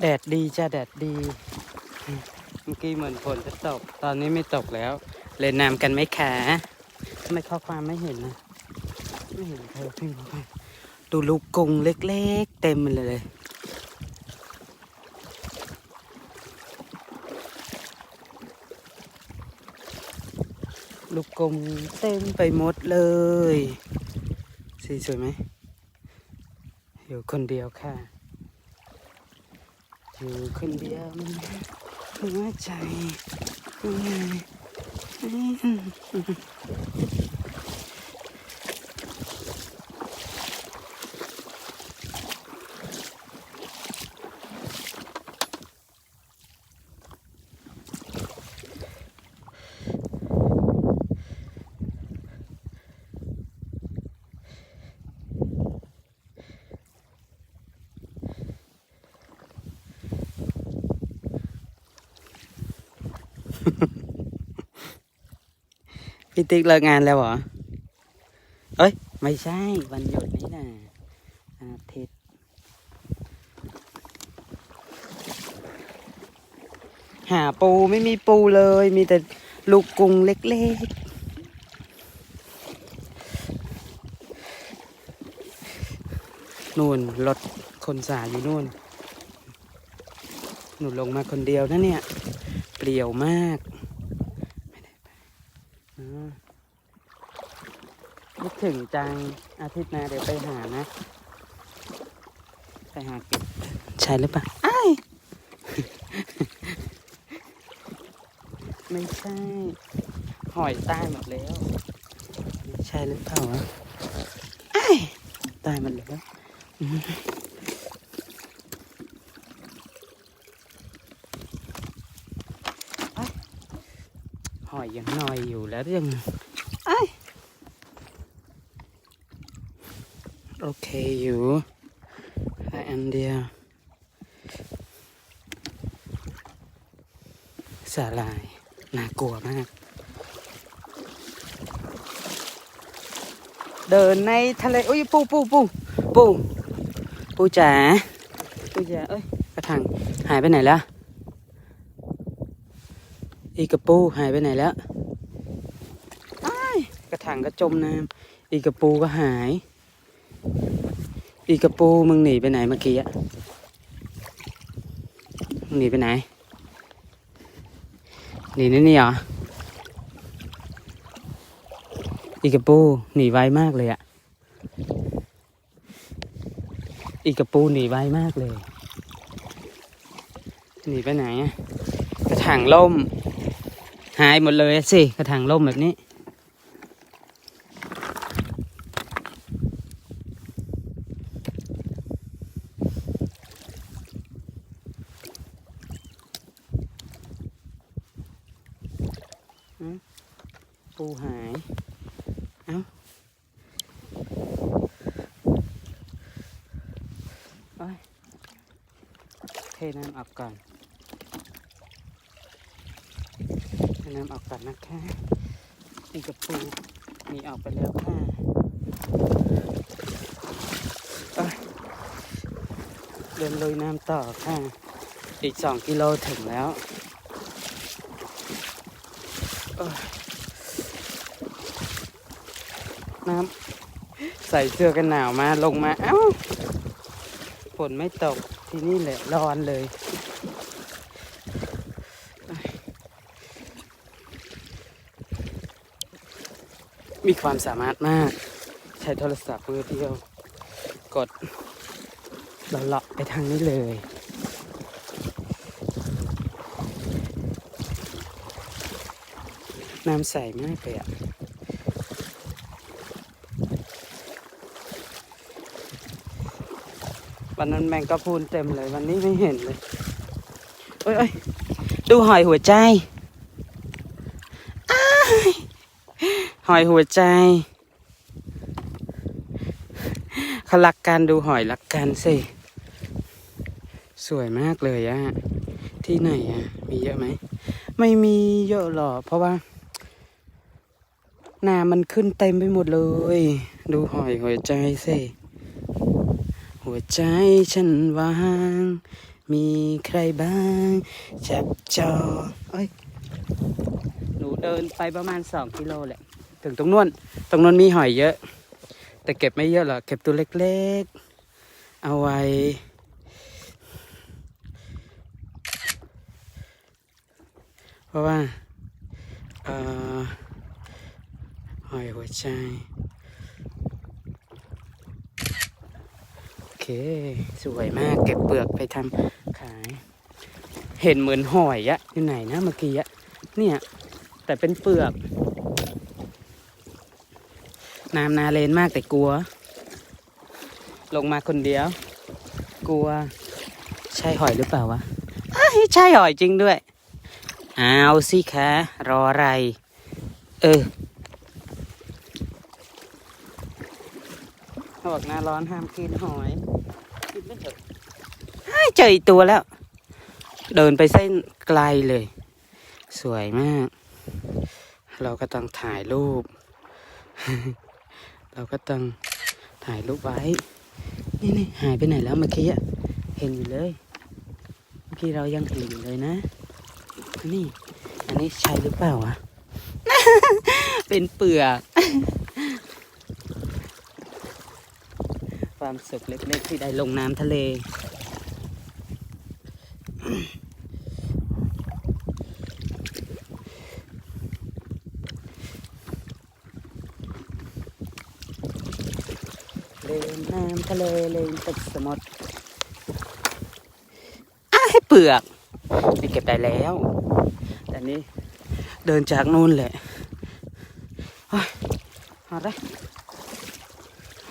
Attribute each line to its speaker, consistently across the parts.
Speaker 1: แดดดีจ้ะแดดดี เมื่อกี้เหมือนฝนจะตก ตอนนี้ไม่ตกแล้ว เล่นน้ำกันไหมคะทำไมข้อความไม่เห็นนะไม่เห็นเธอพี่บอกว่าดูลูกกงเล็กๆ เต็มเลยลูกกรงเต็มไปหมดเลย สีสวยไหม อยู่คนเดียวค่ะ อยู่คนเดียวมันหัวใจง่าย พี่ติ๊กเลิกงานแล้วเหรอ เอ้ย ไม่ใช่ วันหยุดนี่นะอาทิตย์หาปูไม่มีปูเลย มีแต่ลูกกรุงเล็กๆ นู่นรถคนสาอยู่นู่น หนูลงมาคนเดียวนะเนี่ย เปลี่ยวมาก ไม่ได้ไปอ๋อ นึกถึงจังอาทิตย์หน้าเดี๋ยวไปหานะ ไปหาเก็บใช่หรือเปล่าอ้ายไม่ใช่ หอยตายหมดแล้วไม่ใช่หรือเปล่าวะอ้ายตายหมดแล้วอืมอ้ายหอยยังหน่อยอยู่แล้วยังอ้ายโอเคอยู่ได้อันเดียว สาลายน่ากลัวมาก เดินในทะเลอุ้ยปูปูปูปูปูจ๋าปูจ๋าเอ้ยกระถางหายไปไหนแล้วอีกระปูหายไปไหนแล้วอ้ายกระถางก็จมน้ำอีกระปูก็หาย อีกระปูมึงหนีไปไหนเมื่อกี้อะมึงหนีไปไหนห นีนี่นี่เหรออีกระปูหนีไวมากเลยอะอีกระปูหนีไวมากเลยหนีไปไหนอะกระถางล่ม หายหมดเลยสิกระถางล่มแบบนี้ ปูหาย เอ้าโอ้ยเทน้ำออ ก่อนน้ำออกก่อนนะคะนี่กับปูหนีออกไปแล้วค่ะเดินลุยน้ำต่อค่ะ อีกสองกิโลถึงแล้วน้ำใส่เสื้อกันหนาวมาลงมา เอ้า ฝนไม่ตกที่นี่แหละร้อนเลย มีความสามารถมาก ใช้โทรศัพท์มือเดียว กดเลาะไปทางนี้เลยน้ำใสมากเลยอะวันนั้นแมงกะพรุนเต็มเลย วันนี้ไม่เห็นเลย เอ้ยเอ้ยดูหอยหัวใจอ้าย หอยหัวใจเขารักกันดูหอยรักกันสิ สวยมากเลยอะที่ไหนอะมีเยอะไหม ไม่มีเยอะหรอกเพราะว่าน้ำมันขึ้นเต็มไปหมดเลย ดูหอยหัวใจสิ หัวใจฉันวาง มีใครบ้าง จับจอเอ้ยหนูเดินไปประมาณสองกิโลแหละ ถึงตรงนู้นตรงนู้นมีหอยเยอะ แต่เก็บไม่เยอะหรอกเก็บตัวเล็กๆ เอาไว้ เพราะว่าออหอยหัวใจ โอเค สวยมากเก็บเปลือกไปทำขาย เห็นเหมือนหอยอะอยู่ไหนนะเมื่อกี้อะเนี่ย แต่เป็นเปลือก น้ำนาเลนมากแต่กลัว ลงมาคนเดียว กลัว ใช่หอยหรือเปล่าวะอ้ยใช่หอยจริงด้วย เอาสิคะรออะไร เออเขาบอกหน้าร้อนห้ามกินหอยกินไม่เถอะเจออีกตัวแล้ว เดินไปเส้นไกลเลย สวยมาก เราก็ต้องถ่ายรูป เราก็ต้องถ่ายรูปไว้ นี่นี่หายไปไหนแล้วเมื่อกี้อะเห็นอยู่เลย เมื่อกี้เรายังเห็นอยู่เลยนะอันนี้อันนี้ใช่หรือเปล่าวะ เป็นเปลือก ความสุขเล็กๆที่ได้ลงน้ำทะเล เล่นน้ำทะเลเล่นตึกสมุทรอ้าให้เปลือกนี่เก็บได้แล้ว แต่นี่เดินจากนู่นแหละเฮ้ยหอดเลย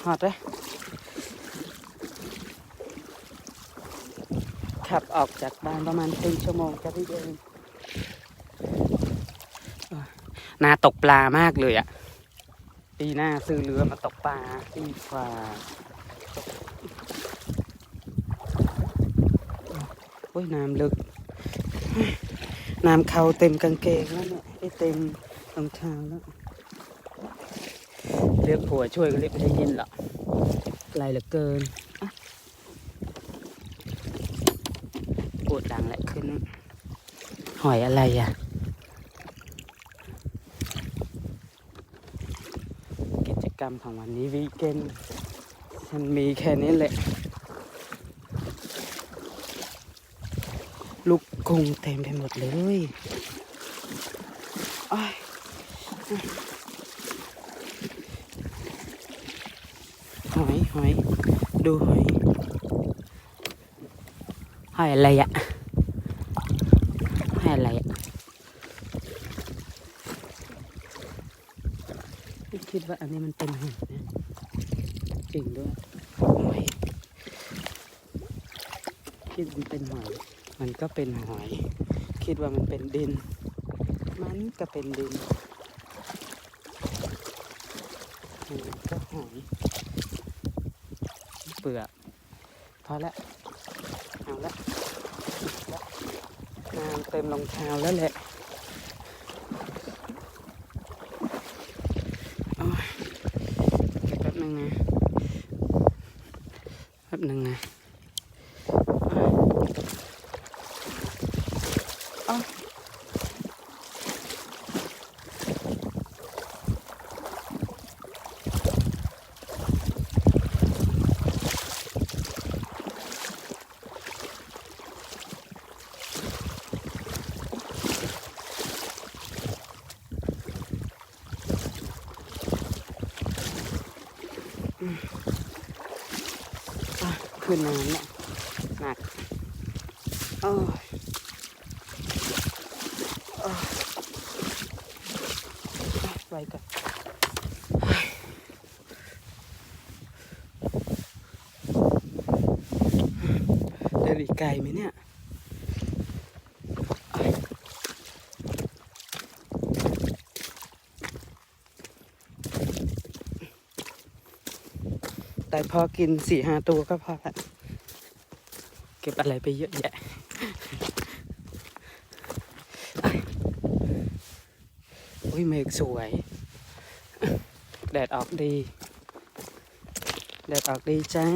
Speaker 1: หอดเลยขับออกจากบ้านประมาณครึ่งชั่วโมงจะพี่เดินนาตกปลามากเลยอะ ปีหน้าซื้อเรือมาตกปลาดีกว่าโอ้ยน้ำลึก น้ำเข้าเต็มกางเกงแล้วเนี่ยไอ้เต็มรองเท้าแล้ว เรียกผัวช่วยก็เรียกไม่ได้ยินหรอกไกลเหลือเกินปวดดังแหละขึ้น หอยอะไรอะ กิจก รมของวันนี้วีเกนมันมีแค่นี้แหละ ลูกกุ้งเต็มไปหมดเลยอ้ายหอยหอย ดูหอยหอยอะไรอะหอยอะไรอะ ไม่ คิดว่าอันนี้มันเป็นหอยนะจริงด้วยหอยคิดว่ามันเป็นหอย มันก็เป็นหอย คิดว่ามันเป็นดิน มันก็เป็นดินมันก็หอยเปลือกพอละเอาละละน้ำเต็มรองเท้าแล้วแหละ โอ้ยเก็บแป๊บนึงนะแป๊บนึงนะอ้าวอะ ขึ้นน้ำเนี่ยหนักโอ้ยไว้ก่อนเดินอีกไกลไหมเนี่ยอะแต่ พอกินสี่ห้าตัวก็พอละเก็บอะไรไปเยอะแยะอุ้ยเมฆสวย แดดออกดี แดดออกดีจ้า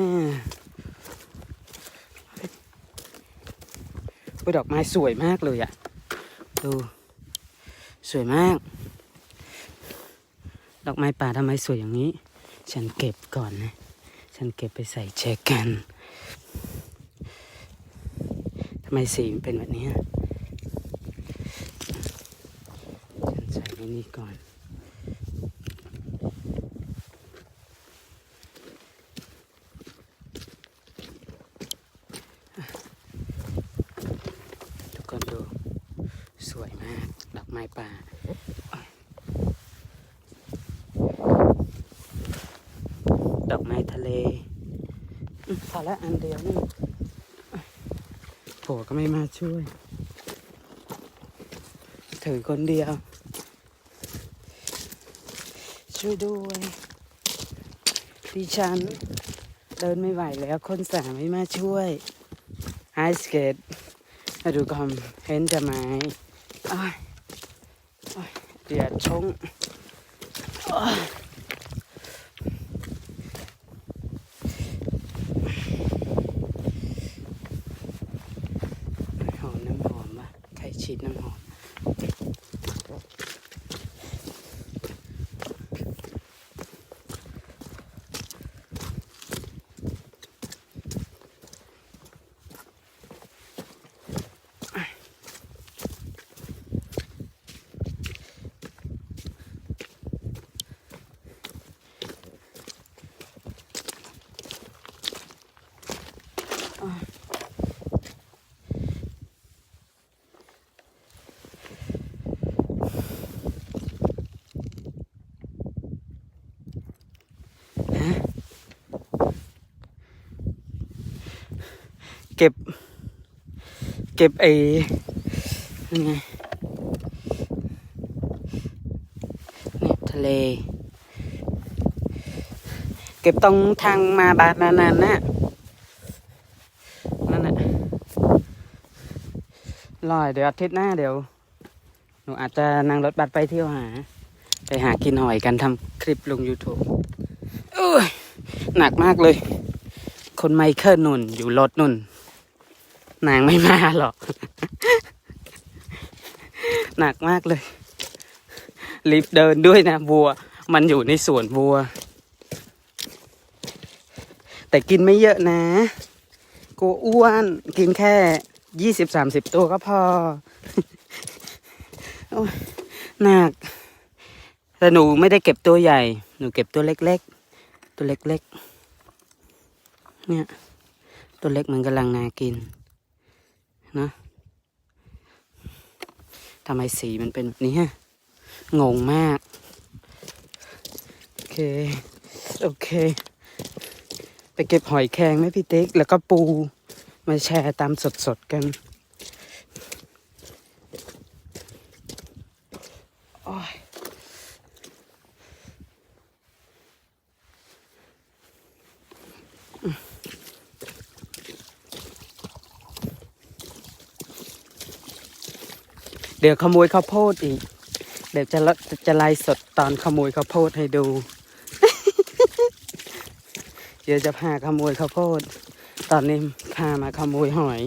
Speaker 1: อุ๊ยดอกไม้สวยมากเลยอะดู สวยมาก ดอกไม้ป่าทำไมสวยอย่างนี้ ฉันเก็บก่อนนะ ฉันเก็บไปใส่แจกันทำไมสีมันเป็นแบบนี้ฉันใส่ไว้นี่ก่อนทุกคนดู สวยมาก ดอกไม้ป่า ดอกไม้ทะเล อืมพอละอันเดียวนี่ผัวก็ไม่มาช่วย ถือคนเดียว ช่วยด้วยดิฉัน เดินไม่ไหวแล้วคนสามไม่มาช่วยไอสเกตมาดูคอมเห็นจะไหมเดียดชงอ้ายหอมน้ำหอมวะใครฉีดน้ำหอม เก็บ เก็บไอ้ยังไงเนี่ยทะเล เก็บตรงทางมาบาดนานๆน่ะนั่นน่ะรอยเดี๋ยวอาทิตย์หน้าเดี๋ยว หนูอาจจะนั่งรถบัสไปเที่ยวหา ไปหากินหอยกันทำคลิปลง YouTube อ้ยหนักมากเลย คนไมเคิลนุ่นอยู่รถนุ่น นางไม่มาหรอก หนักมากเลยรีบเดินด้วยนะบัว มันอยู่ในสวนบัว แต่กินไม่เยอะนะกลัวอ้วนกินแค่ยี่สิบสามสิบตัวก็พอหนัก แต่หนูไม่ได้เก็บตัวใหญ่ หนูเก็บตัวเล็กๆ ตัวเล็กๆ เนี่ย ตัวเล็กมันกำลังนากิน นะทำไมสีมันเป็นแบบนี้ฮะงงมาก โอเค โอเค ไปเก็บหอยแครงไหมพี่เต็ก แล้วก็ปูมาแชร์ตามสดๆกัน เดี๋ยวขโมยข้าวโพดอีก เดี๋ยวจะละจะไลฟ์สดตอนขโมยข้าวโพดให้ดู เดี๋ยวจะพาขโมยข้าวโพด ตอนนี้พามาขโมยหอย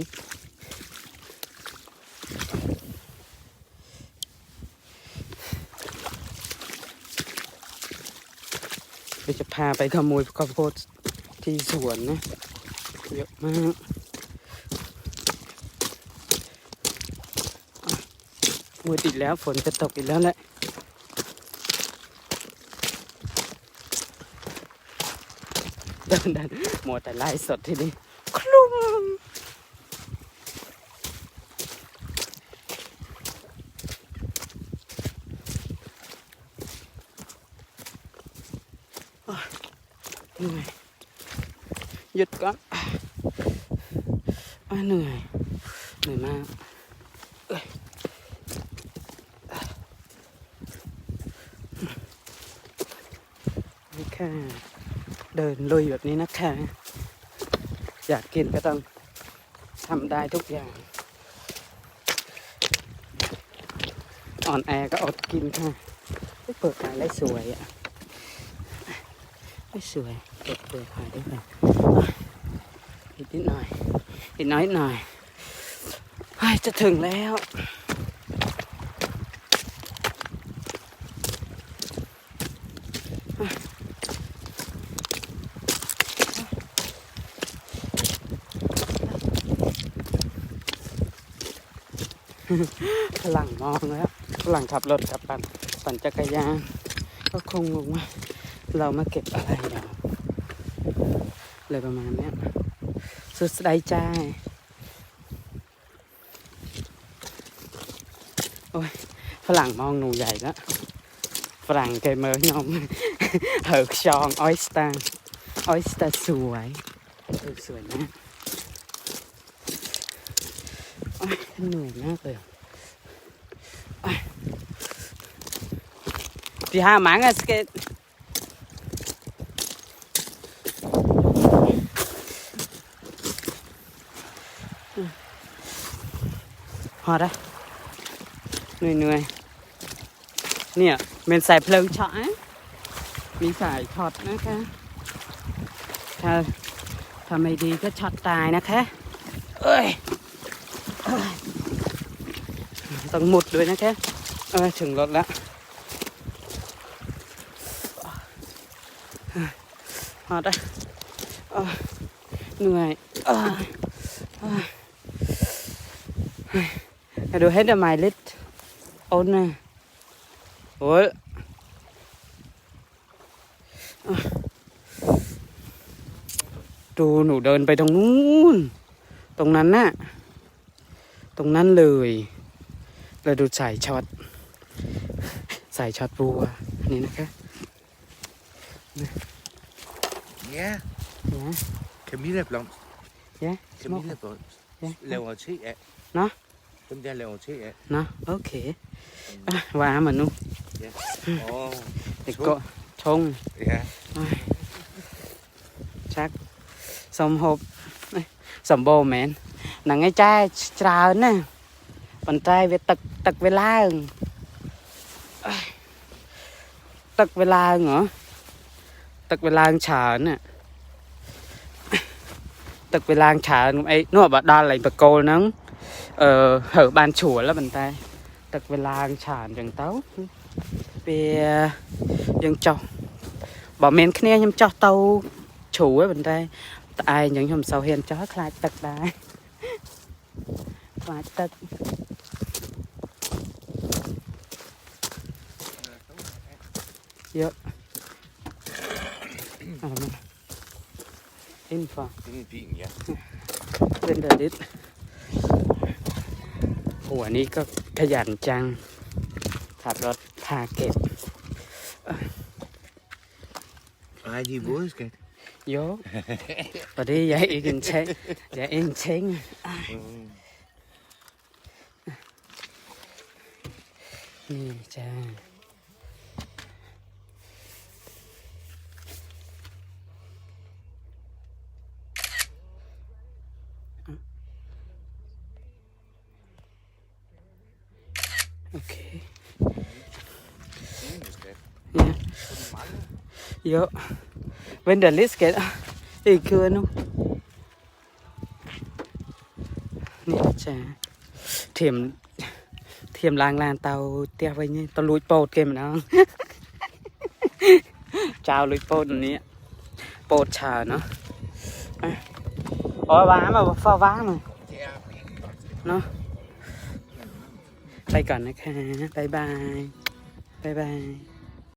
Speaker 1: เดี๋ยวจะพาไปขโมยข้าวโพดที่สวนนะเยอะมากอะ มืดอีกแล้วฝนจะตกอีกแล้วแหละเดินดินมัวแต่ไล่สดทีนี้คลุ้มเหนื่อยหยุดก่อนอะเหนื่อยเหนื่อยมากเอ้ยนี่ค่ะ เดินลุยแบบนี้นะคะ อยากกินก็ต้องทำได้ทุกอย่าง อ่อนแอก็อดกินค่ะไม่เปิดขายได้สวยอะไม่สวยเปิดเปิดขายได้แบบอีกนิดหน่อยอีกน้อยหน่อยอ้ยจะถึงแล้ว ฝรั่งมองแล้วฝรั่งขับรถกับปั่นปั่นจักรยานก็คงงงว่า เรามาเก็บอะไรเราเลยประมาณนี้สุดสดายใจโอ้ยฝรั่งมองหนูใหญ่แล้วฝรั่งเคยเมอนมเหิกชองออยสตาร์ออยสตาร์สวยนะ เหนื่อยมากเลยที่หาหมังอะสเก็ตพอได้เหนื่อยเหนื่อยเนี่ยเป็นสายเพลิงช็อตมีสายช็อตนะคะถ้าทำไม่ดีก็ช็อตตายนะคะ เอ้ย เอ้งหมดด้วยนะคะเออถึงรถแล้วหอดอะเอ้เหนื่อยเอ้ยเอ้ยเฮ้ยให้ดูให้เดมายลิตโอนนะโอ้ยดูหนูเดินไปตรงนู้น ตรงนั้นน่ะ ตรงนั้นเลย แล้วดูสายช็อตสายช็อตบัวนี่นะคะ
Speaker 2: Ja,
Speaker 1: Ja.
Speaker 2: Camilla Blomst.
Speaker 1: Ja,
Speaker 2: Camilla Blomst.
Speaker 1: Ja.
Speaker 2: Laver te af.
Speaker 1: Nå.
Speaker 2: Dem der laver te af.
Speaker 1: เนาะโอเคอะวางมันนู่น
Speaker 2: Åh,
Speaker 1: เด็กก็ชง
Speaker 2: ja.
Speaker 1: ชักสมหบเอ้ยสมโ bàn tay វាទឹកទឹកវាឡើងទឹកវាឡើងហ៎ទឹកវាឡើងច្រើនទឹកវាឡើងច្រើនអីនោះបើដល់ឡើងបកគោលហ្នឹងអឺហើបានជ្រួលប៉ុន្តែ ទឹកវាឡើងច្រើនអញ្ចឹងទៅវាយើងចោះបើមានគ្នាខ្ញុំចោះទៅជ្រួលប៉ុន្តែតែឯងអញ្ចឹងខ្ញុំមិនសូវហ៊ានចោះខ្លាចទឹកដែរខ្លាចទឹក เยอะอะไรนะ
Speaker 2: อินฟาพี่อย่าง
Speaker 1: เงี้ยเป็นเดดิสหัวนี้ก็ขยันจัง ขับรถพาเก็บ Waar die boos, kijk. Jo. Wat
Speaker 2: is
Speaker 1: jij in Cheng? Jij in Cheng. Nee,
Speaker 2: Cheng. Skat.
Speaker 1: Ja. Jo. Vent da lidt, skat. Det kører nu. นี่จ้ะเทียมเทียมลางลานเตาเตียไว้นี่ตะลุย ไปก่อนนะคะบายบายบายบาย